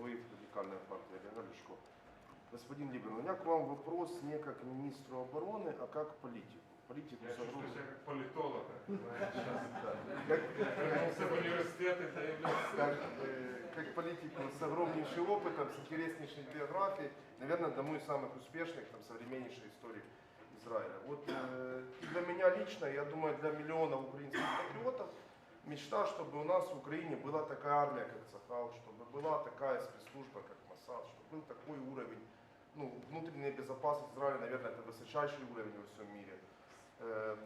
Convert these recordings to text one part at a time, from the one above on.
главы радикальной партии Олега Ляшко. Господин Либин, у меня к вам вопрос не как министру обороны, а как политику. Политику Я с чувствую себя как политолог. Как, э, политику с огромнейшим опытом, с интереснейшей биографией, наверное, одному из самых успешных там, современнейшей истории Израиля. Вот э, для меня лично, я думаю, для миллионов украинских патриотов, мечта, чтобы у нас в Украине была такая армия, как Цахал, чтобы была такая спецслужба, как Моссад, чтобы был такой уровень, ну, внутренняя безопасность Израиля, наверное, это высочайший уровень во всем мире. Э,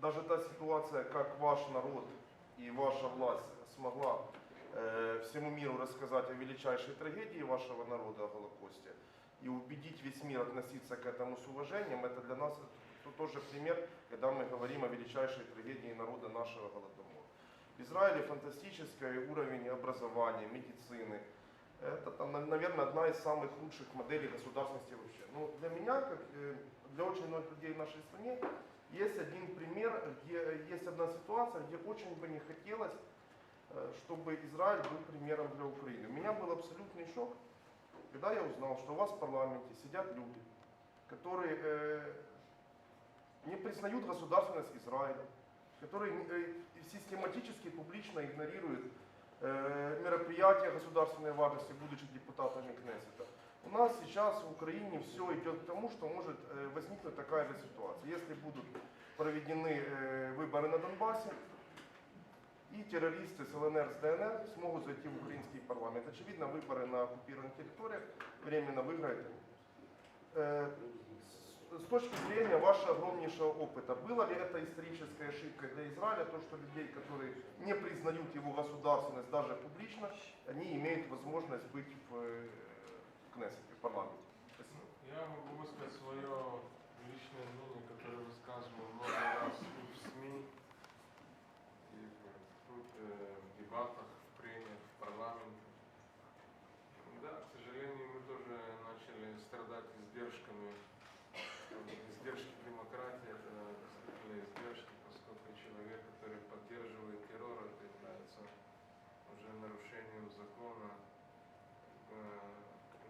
даже та ситуация, как ваш народ и ваша власть смогла э, всему миру рассказать о величайшей трагедии вашего народа, о Голокосте, и убедить весь мир относиться к этому с уважением, это для нас тоже пример, когда мы говорим о величайшей трагедии народа нашего Голодомора. В Израиле фантастический уровень образования, медицины. Это, там, на- наверное, одна из самых лучших моделей государственности вообще. Но для меня, как э, для очень многих людей в нашей стране, есть один пример, где есть одна ситуация, где очень бы не хотелось, э, чтобы Израиль был примером для Украины. У меня был абсолютный шок, когда я узнал, что у вас в парламенте сидят люди, которые э, не признают государственность Израиля, которые э, систематически публично игнорируют э, мероприятия государственной важности, будучи депутатами Кнессета. У нас сейчас в Украине все идет к тому, что может э, возникнуть такая же ситуация. Если будут проведены э, выборы на Донбассе, и террористы с ЛНР, с ДНР смогут зайти в украинский парламент. Очевидно, выборы на оккупированных территориях временно выиграют они. Э, с- точки зрения вашего огромнейшего опыта, было ли это исторической ошибкой для Израиля, то, что людей, которые не признают его государственность даже публично, они имеют возможность быть в э, Кнессете, в парламенте? Спасибо. Я могу высказать свое личное мнение, которое высказывал много раз в СМИ, и в- тут э, в дебатах, в прениях, в парламенте. Да, к сожалению, мы тоже начали страдать издержками. Издержки демократии – это действительно издержки, поскольку человек, который поддерживает террор, это является уже нарушением закона, э,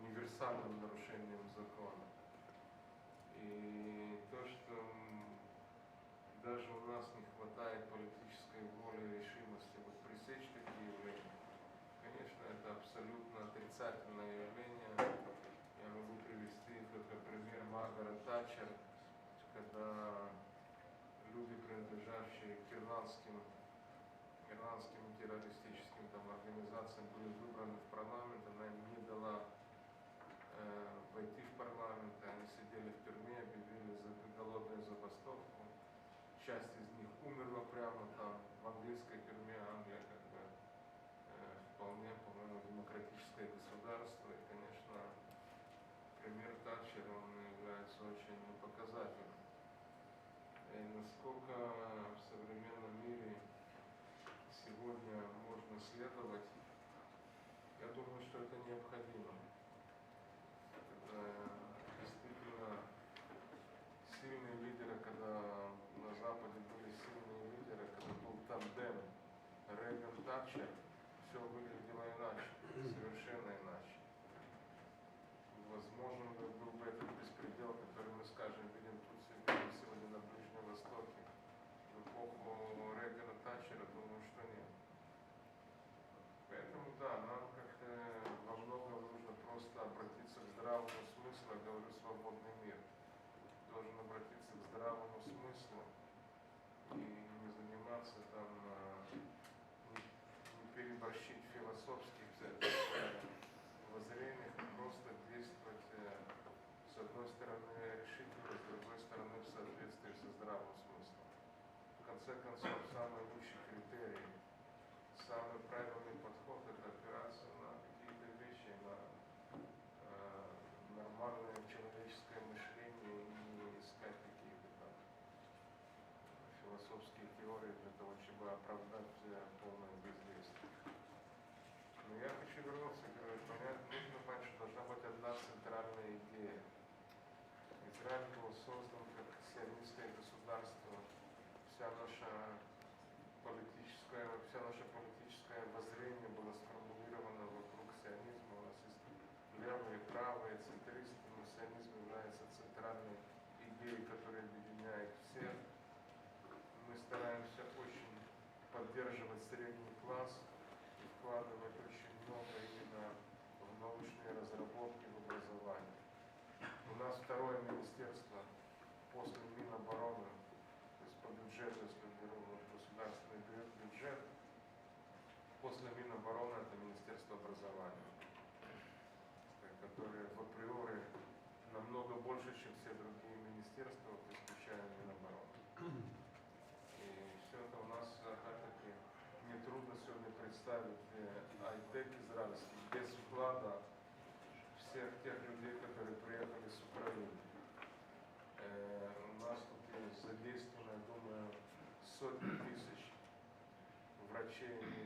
универсальным нарушением закона. И то, что даже у нас не хватает политической воли и решимости вот пресечь такие явления, конечно, это абсолютно отрицательное явление. Я могу привести как пример Маргарет Тачер, когда люди, принадлежащие к ирландским, ирландским террористическим там, организациям, были выбраны в парламент, она не дала э, войти в парламент, они сидели в тюрьме, объявили за голодную забастовку. Часть из них умерла прямо там, в английской тюрьме, Англия как бы э, вполне, по-моему, демократическое государство. И, конечно, пример Татчер, он является очень показательным. И насколько в современном мире сегодня можно следовать, я думаю, что это необходимо. Это действительно сильные лидеры, когда на Западе были сильные лидеры, когда был тандем Рейган Татчер, все выглядело иначе, совершенно иначе. Возможно, бы был бы этот беспредел, который мы, скажем, видим тут сегодня, сегодня на Ближнем Востоке. В эпоху Рейгана Татчера, думаю, что нет. Поэтому, да, нам как-то во многом нужно просто обратиться к здравому смыслу, я говорю, свободный мир. Должен обратиться к здравому смыслу и не заниматься там, а, не, не переборщить в философских всяких воззрениях, а просто действовать э, с одной стороны решительно, с другой стороны в соответствии со здравым смыслом. В конце концов, самый лучший критерий самый правильный подход – это опираться на какие-то вещи, на э, нормальное человеческое мышление и не искать какие-то там философские теории для того, чтобы оправдать полное бездействие. Но я хочу вернуться, говорю, понять, нужно понять, что должна быть одна центральная идея создан как сионистское государство, вся наша политическое, вся наше политическое воззрение было сформулировано вокруг сионизма. У нас есть левые, правые, центристы, но сионизм является центральной идеей, которая объединяет всех. Мы стараемся очень поддерживать средний класс и вкладывать Образования, э, которое в априори намного больше, чем все другие министерства, вот исключая Минобороны. И все это у нас, опять-таки, нетрудно сегодня представить э, айтек израильский без вклада всех тех людей, которые приехали с Украины. Э, У нас тут задействовано, я думаю, сотни тысяч врачей